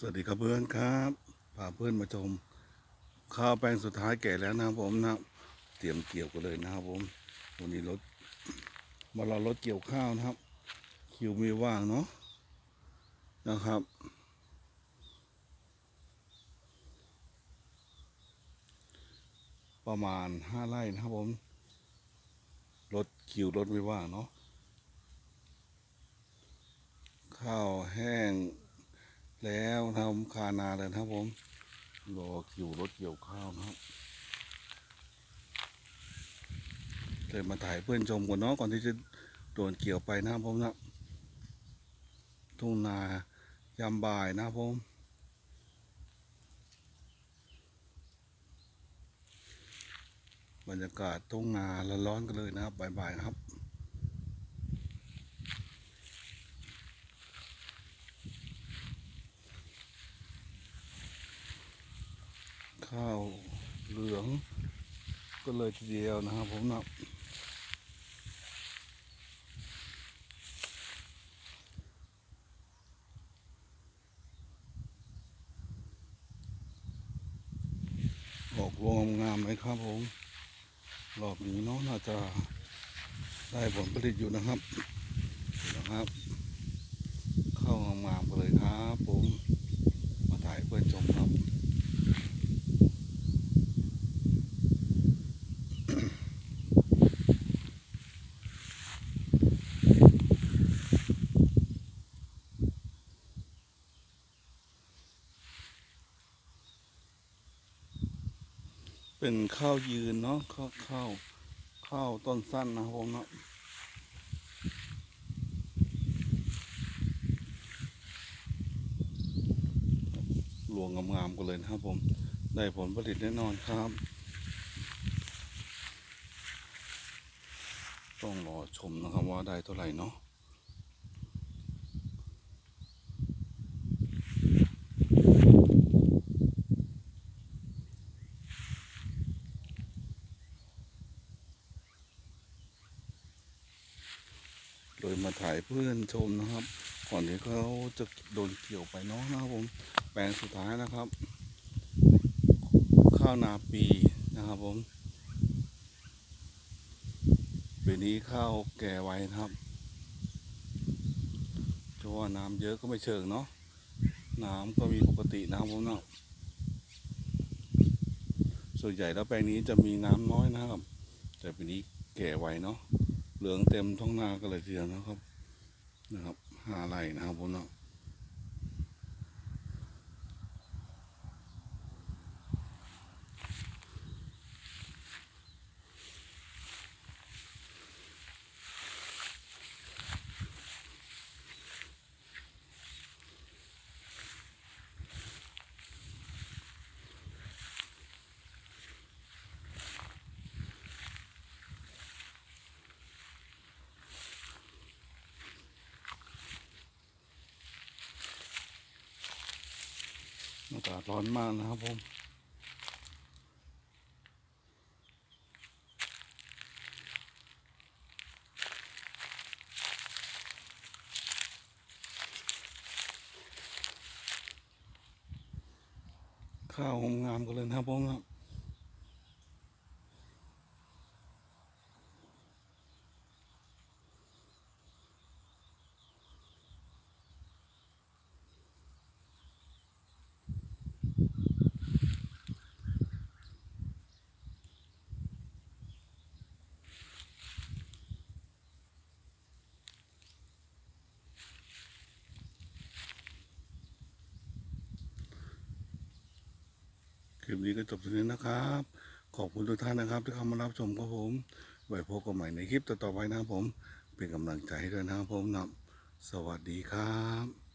สวัสดีครับเพื่อนครับพาเพื่อนมาชมข้าวแปลงสุดท้ายแก่แล้วนะครับผมนะเตรียมเกี่ยวกันเลยนะครับผมวันนี้รถมารอรถเกี่ยวข้าวนะครับ คิวไม่ว่างเนาะนะครับ ประมาณห้าไร่นะครับผมรถคิวรถไม่ว่างเนาะข้าวแห้ง แล้วทำคานาเลยนะครับผม รอคิวรถเกี่ยวข้าวนะครับเลยมาถ่ายเพื่อนชมก่อนเนาะก่อนที่จะโดนเกี่ยวไปนะครับผมนะทุ่งนายามบ่ายนะครับผมบรรยากาศทุ่งนาร้อนๆกันเลยนะครับบ่ายๆนะครับ ข้าวเหลือง ก็เลยทีเดียวนะครับผมนะออกรวงงามไหมครับผมรอบนี้เนาะน่าจะได้ผลผลิตอยู่นะครับนะครับ เข้างามๆกันเลยครับผม มาถ่ายเพื่อนชมครับ เป็นข้าวยืนเนาะข้าวข้าวข้าวต้นสั้นนะผมเนาะหลวงงามๆกันเลยนะครับผม ได้ผลผลิตแน่นอนครับ ต้องรอชมนะครับว่าได้เท่าไหร่เนาะ ยมาถ่ายเพื่อนชมนะครับ ก่อนที่เขาจะโดนเกี่ยวไปเนาะนะครับผมแปลงสุดท้ายนะครับ ข้าวนาปีนะครับผมปีนี้ข้าวแก่ไวนะครับเพราะว่าน้ำเยอะก็ไม่เชิงเนาะน้ำก็มีปกตินะครับผมเนาะส่วนใหญ่แล้วแปลงนี้จะมีน้ำน้อยนะครับ แต่ปีนี้แก่ไวเนาะ เหลืองเต็มท้องนากันเลยทีเดียวนะครับ นะครับห้าไร่นะครับผมเนาะ อากาศร้อนมากนะครับผมข้าวงามกันเลยนะครับผมครับ คลิปนี้ก็จบตรงนี้นะครับ ขอบคุณทุกท่านนะครับ ที่เข้ามารับชมครับผมไว้พบกันใหม่ในคลิปต่อๆไปนะครับผม เป็นกำลังใจให้ด้วยนะครับผมนะสวัสดีครับ